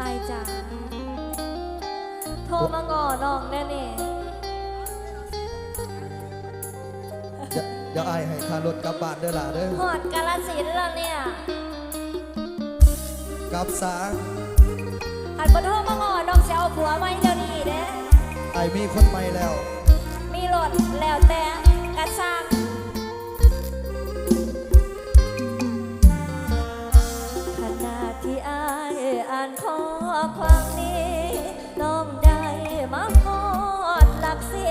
อายจ๋าโทรมางอน้องแน่เนี่เดี๋ยวเดี๋ยวไอ้ายให้ค่ารถกลับบ้านเด้อล่ะเด้อหอดกาลสินธุ์แล้วเนี่ยกลับสาหันบนโทรมางอน้องจะเอาผัวไว้เดี๋ยวนี้เด้ ไอ้มีคนใหม่แล้ว มีรถแล้วแต่ ความนี้น้องได้มาพอดหลักสี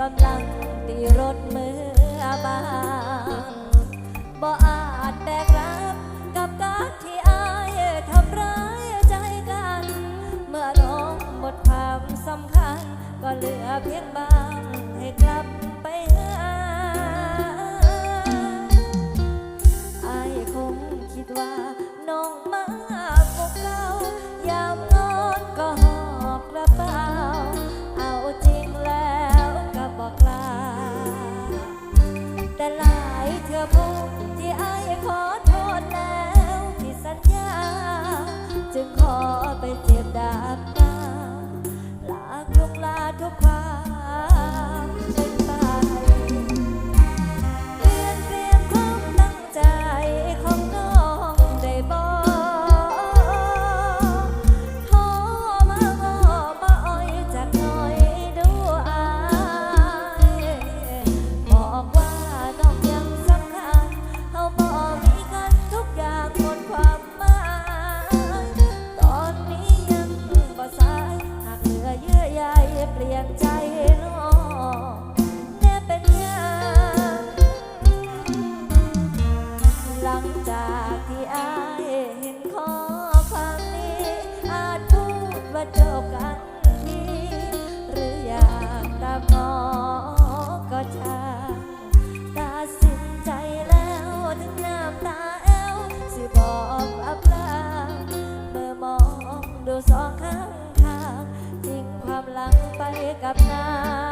กำลังตีรถมือบางบ่อาจแบกรับกับการที่อายทำร้ายใจกัน เมื่อน้องหมดความสำคัญ ก็เหลือเพียงบางให้กลับไปหาอายคงคิดว่า เอาจริงแล้วก็บอกลา แต่หลายเธอพบที่อขอโทษแล้วที่สัญญา จึขอไปเจ็บดาบตาลากลุกลาทุกความ กับนา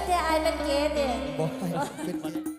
Leute, einen gerne. Boah,